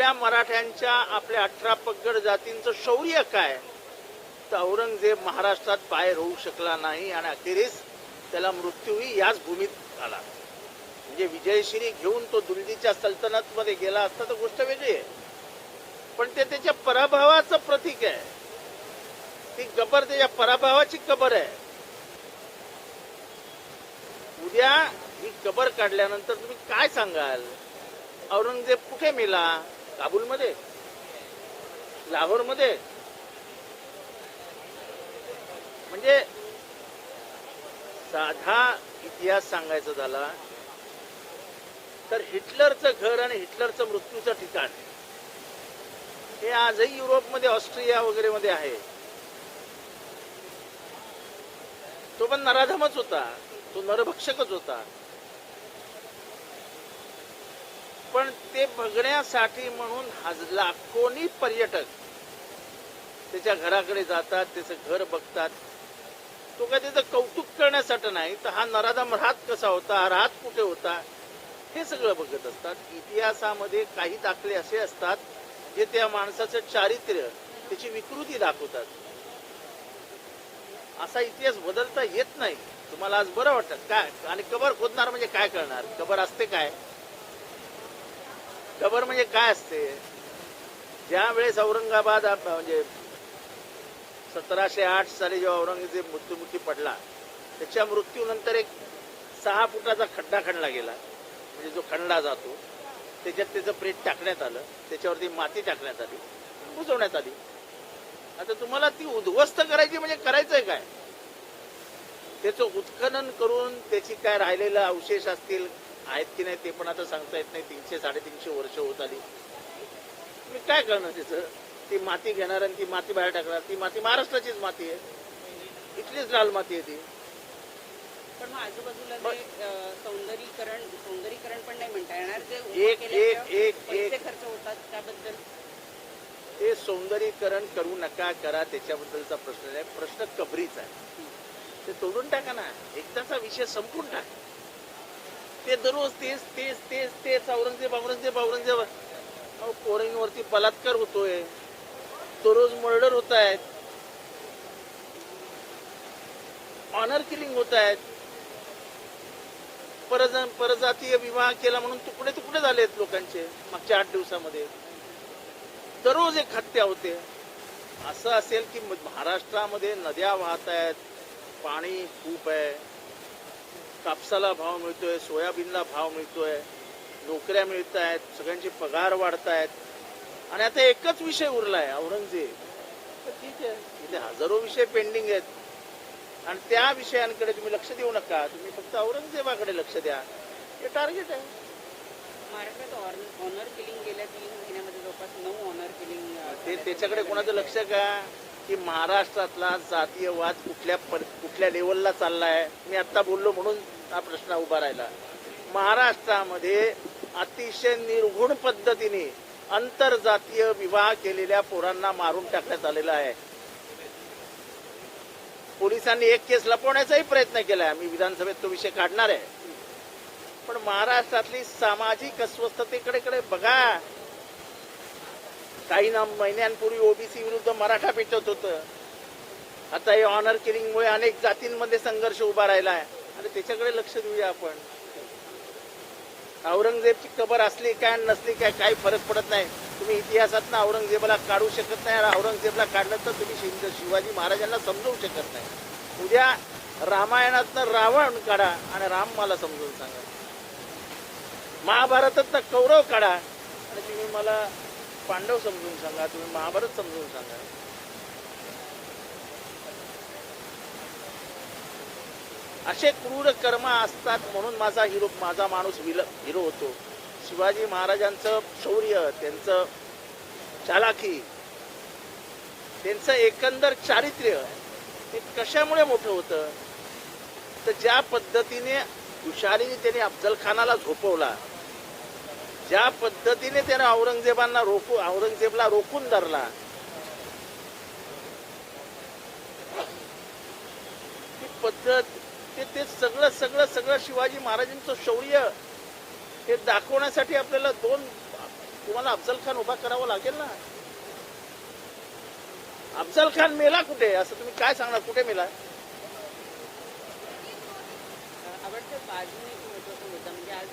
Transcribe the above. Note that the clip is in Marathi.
आपल्या मराठ्यांच्या आपल्या अठरा पगड जातींचं शौर्य काय? तर औरंगजेब महाराष्ट्रात बाहेर होऊ शकला नाही आणि अखेरीस त्याला मृत्यूही याच भूमीत आला. म्हणजे विजयश्री घेऊन तो दुलजीच्या सल्तनतमध्ये गेला असता तर गोष्ट वेगळी आहे. पण ते त्याच्या पराभवाचं प्रतीक आहे. ती कबर त्याच्या पराभवाची कबर आहे. उद्या ही कबर काढल्यानंतर तुम्ही काय सांगाल? औरंगजेब कुठे मेला? काबूलमध्ये? लाहोरमध्ये? म्हणजे साधा इतिहास सांगायचा झाला तर हिटलरचं घर आणि हिटलरचं मृत्यूचं ठिकाण हे आजही युरोपमध्ये ऑस्ट्रिया वगैरे मध्ये आहे. तो पण नराधमच होता तो नरभक्षकच होता. पण ते बघण्यासाठी म्हणून लाखोनी पर्यटक त्याच्या घराकडे जातात त्याचं घर बघतात. तो काय त्याचं कौतुक करण्यासाठी नाही तर हा नराधम राहत कसा होता हा राहत कुठे होता हे सगळं बघत असतात. इतिहासामध्ये काही दाखले असे असतात जे त्या माणसाचं चारित्र्य त्याची विकृती दाखवतात. असा इतिहास बदलता येत नाही. तुम्हाला आज बरं वाटत? काय? आणि कबर खोदणार म्हणजे काय करणार? कबर असते काय? कबर म्हणजे काय असते? ज्या वेळेस औरंगाबाद आप- म्हणजे सतराशे आठ साली जेव्हा औरंगजेब मृत्युमुखी पडला त्याच्या मृत्यूनंतर एक सहा फुटाचा खड्डा खणला गेला. म्हणजे जो खणला जातो त्याच्यात त्याचं प्रेत टाकण्यात आलं. त्याच्यावरती माती टाकण्यात आली. बुजवण्यात आली. आता तुम्हाला ती उद्ध्वस्त करायची म्हणजे करायचंय काय? त्याचं उत्खनन करून त्याची काय राहिलेलं अवशेष असतील आहेत की नाही ते पण आता सांगता येत नाही. तीनशे साडेतीनशे वर्ष होत आली. तुम्ही काय करणार त्याचं ती माती घेणार आणि ती माती बाहेर टाकणार. ती माती महाराष्ट्राचीच माती आहे. इथलीच लाल माती आहे ती. पण आजूबाजूला सौंदर्यीकरण सौंदर्यीकरण पण नाही म्हणता येणार? एक- एक- एक- एक- खर्च होतात त्याबद्दल? ते सौंदर्यीकरण करू नका करा त्याच्याबद्दलचा प्रश्न नाही. प्रश्न कबरीचा आहे. ते तोडून टाका ना. एकदाचा विषय संपून टाक. ते दररोज तेच तेच तेच तेच औरंगजेब औरंगजेब औरंगजेब. पोरींवरती बलात्कार होतोय. दररोज मर्डर होत आहेत ऑनर किलिंग होत आहेत परज परजातीय विवाह केला म्हणून तुकडे तुकडे झालेत लोकांचे मागच्या आठ दिवसामध्ये? दररोज एक हत्या होते. असं असेल की महाराष्ट्रामध्ये नद्या वाहत आहेत पाणी खूप आहे. कापसाला भाव मिळतोय सोयाबीनला भाव मिळतोय नोकऱ्या मिळत आहेत सगळ्यांचे पगार वाढत आहेत आणि आता एकच विषय उरलाय औरंगजेब. तर ठीक आहे इथे हजारो विषय पेंडिंग आहेत. आणि त्या विषयांकडे तुम्ही लक्ष देऊ नका तुम्ही फक्त औरंगजेबाकडे लक्ष द्या. हे टार्गेट आहे. महाराष्ट्रात ऑनर किलिंग गेल्या तीन महिन्यामध्ये जवळपास नऊ ऑनर किलिंग ते त्याच्याकडे कोणाचं लक्ष का? की महाराष्ट्रातला जातीयवाद कुठल्या पर- कुठल्या लेवलला चाललाय? मी आता बोललो म्हणून हा प्रश्न उभा राहिला. महाराष्ट्रामध्ये अतिशय निर्घुण पद्धतीने आंतरजातीय विवाह केलेल्या पोरांना मारून टाकण्यात आलेला आहे. पोलिसांनी एक केस लपवण्याचाही प्रयत्न केलाय. मी विधानसभेत तो विषय काढणार आहे. पण महाराष्ट्रातली सामाजिक अस्वस्थतेकडे कडे बघा. काही ना महिन्यांपूर्वी ओबीसी विरुद्ध मराठा पेटत होतं. आता हे ऑनर किलिंगमुळे अनेक जातींमध्ये संघर्ष उभा राहिला आहे. आणि त्याच्याकडे लक्ष देऊया आपण. औरंगजेबची कबर असली काय नसली काय काही फरक पडत नाही. तुम्ही इतिहासात औरंगजेबाला काढू शकत नाही आणि औरंगजेबला काढलं तर तुम्ही शिवाजी महाराजांना समजवू शकत नाही. उद्या रामायणातनं रावण काढा आणि राम मला समजून सांगा. महाभारतातनं कौरव काढा आणि तुम्ही मला पांडव समजून सांगा तुम्ही महाभारत समजून सांगा. असे क्रूर कर्म असतात म्हणून माझा हिरो माझा माणूस विल हिरो होतो. शिवाजी महाराजांचं शौर्य त्यांचं चालाखी त्यांचं एकंदर चारित्र्य हे कशामुळे मोठं होतं? तर ज्या पद्धतीने हुशारीने त्याने अफजल खानाला झोपवला ज्या पद्धतीने त्याने औरंगजेबांना रोखू औरंगजेबला रोखून धरला ती पद्धत ते ते सगळं सगळं सगळं शिवाजी महाराजांचं शौर्य हे दाखवण्यासाठी आपल्याला दोन तुम्हाला अफजल खान उभा करावा लागेल ना? अफजल खान मेला कुठे? असं तुम्ही काय सांगणार? कुठे मेला? एक महत्त्वाचा मुद्दा म्हणजे आज